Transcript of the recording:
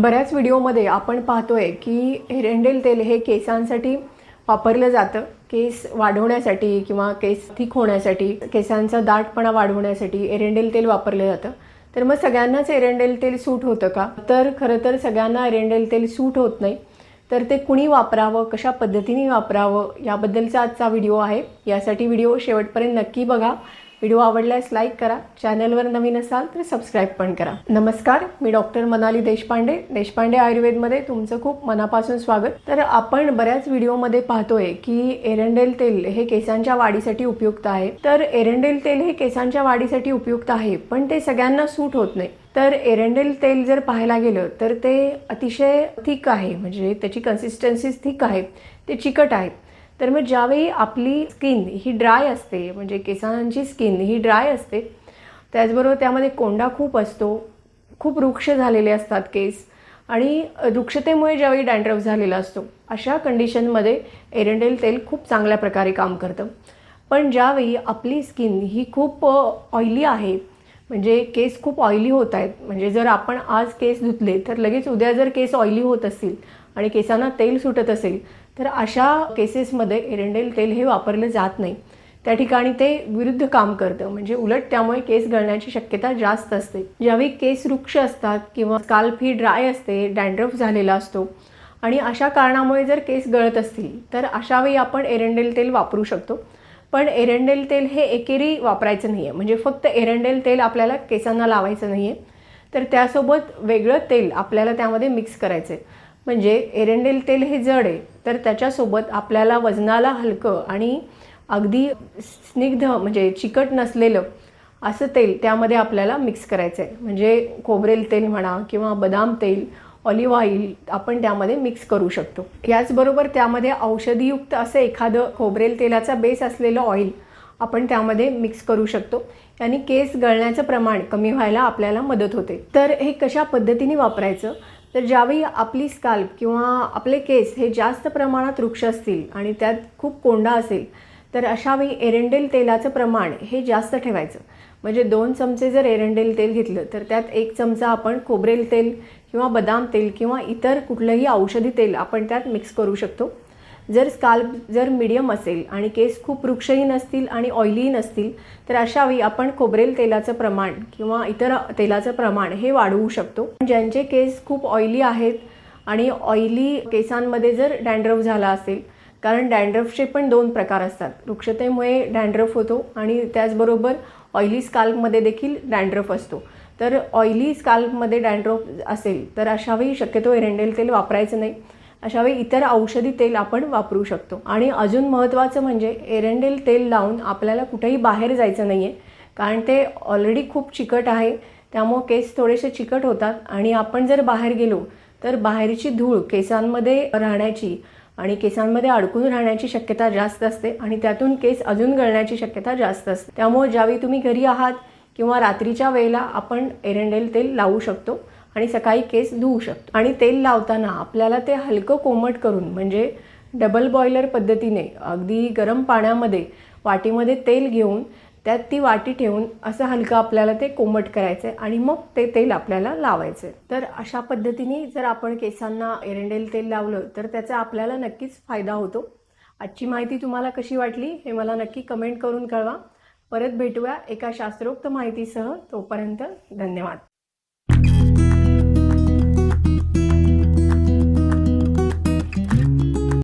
बऱ्याच व्हिडिओमध्ये आपण पाहतोय की एरंडेल तेल हे केसांसाठी वापरलं जातं. केस वाढवण्यासाठी किंवा केस थिक होण्यासाठी केसांचा दाटपणा वाढवण्यासाठी एरंडेल तेल वापरलं जातं. तर मग सगळ्यांनाच एरंडेल तेल सूट होतं का? तर खरं तर सगळ्यांना एरंडेल तेल सूट होत नाही. तर ते कुणी वापरावं कशा पद्धतीने वापरावं याबद्दलचा आजचा व्हिडिओ आहे. यासाठी व्हिडिओ शेवटपर्यंत नक्की बघा. व्हिडिओ आवडल्यास लाईक करा. चॅनलवर नवीन असाल तर सबस्क्राईब पण करा. नमस्कार मी डॉक्टर मनाली देशपांडे. देशपांडे आयुर्वेदमध्ये तुमचं खूप मनापासून स्वागत. तर आपण बऱ्याच व्हिडिओमध्ये पाहतोय की एरंडेल तेल हे केसांच्या वाढीसाठी उपयुक्त आहे. तर एरंडेल तेल हे केसांच्या वाढीसाठी उपयुक्त आहे पण ते सगळ्यांना सूट होत नाही. तर एरंडेल तेल जर पाहायला गेलं तर ते अतिशय थिक आहे. म्हणजे त्याची कन्सिस्टन्सी थिक आहे. ते चिकट आहे. तर मग ज्यावेळी आपली स्किन ही ड्राय असते म्हणजे केसांची स्किन ही ड्राय असते त्याचबरोबर त्यामध्ये कोंडा खूप असतो खूप वृक्ष झालेले असतात केस आणि वृक्षतेमुळे ज्यावेळी डॅन्ड्रफ झालेला असतो अशा कंडिशनमध्ये एरंडेल तेल खूप चांगल्या प्रकारे काम करतं. पण ज्यावेळी आपली स्किन ही खूप ऑइली आहे म्हणजे केस खूप ऑइली होत आहेत म्हणजे जर आपण आज केस धुतले तर लगेच उद्या जर केस ऑइली होत असतील आणि केसांना तेल सुटत असेल तर अशा केसेसमध्ये एरंडेल तेल हे वापरलं जात नाही. त्या ठिकाणी ते विरुद्ध काम करतं. म्हणजे उलट त्यामुळे केस गळण्याची शक्यता जास्त असते. ज्यावेळी केस वृक्ष असतात किंवा स्काल्प ही ड्राय असते डॅन्ड्रफ झालेला असतो आणि अशा कारणामुळे जर केस गळत असतील तर अशा वेळी आपण एरंडेल तेल वापरू शकतो. पण एरंडेल तेल हे एकेरी वापरायचं नाही आहे म्हणजे फक्त एरंडेल तेल आपल्याला केसांना लावायचं नाही आहे तर त्यासोबत वेगळं तेल आपल्याला त्यामध्ये मिक्स करायचं आहे म्हणजे एरंडेल तेल हे जड आहे तर त्याच्यासोबत आपल्याला वजनाला हलकं आणि अगदी स्निग्ध म्हणजे चिकट नसलेलं असं तेल त्यामध्ये आपल्याला मिक्स करायचं आहे म्हणजे खोबरेल तेल म्हणा किंवा बदाम तेल ऑलिव्ह ऑइल आपण त्यामध्ये मिक्स करू शकतो. याचबरोबर त्यामध्ये औषधीयुक्त असं एखादं खोबरेल तेलाचा बेस असलेलं ऑइल आपण त्यामध्ये मिक्स करू शकतो. आणि केस गळण्याचं प्रमाण कमी व्हायला आपल्याला मदत होते. तर हे कशा पद्धतीने वापरायचं? तर ज्यावेळी आपली स्काल्प किंवा आपले केस हे जास्त प्रमाणात वृक्ष असतील आणि त्यात खूप कोंडा असेल तर अशावेळी एरंडेल तेलाचं प्रमाण हे जास्त ठेवायचं. म्हणजे दोन चमचे जर एरंडेल तेल घेतलं तर त्यात एक चमचा आपण खोबरेल तेल किंवा बदाम तेल किंवा इतर कुठलंही औषधी तेल आपण त्यात मिक्स करू शकतो. जर स्काल्प जर मिडियम असेल आणि केस खूप वृक्षही नसतील आणि ऑइलीही नसतील तर अशावेळी आपण खोबरेल तेलाचं प्रमाण किंवा इतर तेलाचं प्रमाण हे वाढवू शकतो. ज्यांचे केस खूप ऑइली आहेत आणि ऑइली केसांमध्ये जर डँड्रफ झाला असेल कारण डँड्रफचे पण दोन प्रकार असतात. वृक्षतेमुळे डँड्रफ होतो आणि त्याचबरोबर ऑइली स्काल्पमध्ये देखील डँड्रफ असतो. तर ऑइली स्काल्पमध्ये डँड्रफ असेल तर अशावेळी शक्यतो एरंडेल तेल वापरायचं नाही. अशावेळी इतर औषधी तेल आपण वापरू शकतो. आणि अजून महत्त्वाचं म्हणजे एरंडेल तेल लावून आपल्याला कुठेही बाहेर जायचं नाही आहे कारण ते ऑलरेडी खूप चिकट आहे. त्यामुळं केस थोडेसे चिकट होतात. आणि आपण जर बाहेर गेलो तर बाहेरची धूळ केसांमध्ये राहण्याची आणि केसांमध्ये अडकून राहण्याची शक्यता जास्त असते. आणि त्यातून केस अजून गळण्याची शक्यता जास्त असते. त्यामुळे ज्यावेळी तुम्ही घरी आहात किंवा रात्रीच्या वेळेला आपण एरंडेल तेल लावू शकतो. आणि सकाळी केस धुवू शकतो. आणि तेल लावताना आपल्याला ते हलकं कोमट करून म्हणजे डबल बॉयलर पद्धतीने अगदी गरम पाण्यामध्ये वाटीमध्ये तेल घेऊन त्यात ती वाटी ठेवून असं हलकं आपल्याला ते कोमट करायचं आहे आणि मग ते तेल आपल्याला लावायचं आहे. तर अशा पद्धतीने जर आपण केसांना एरंडेल तेल लावलं तर त्याचा आपल्याला नक्कीच फायदा होतो. आजची माहिती तुम्हाला कशी वाटली हे मला नक्की कमेंट करून कळवा. परत भेटूया एका शास्त्रोक्त माहितीसह. तोपर्यंत धन्यवाद.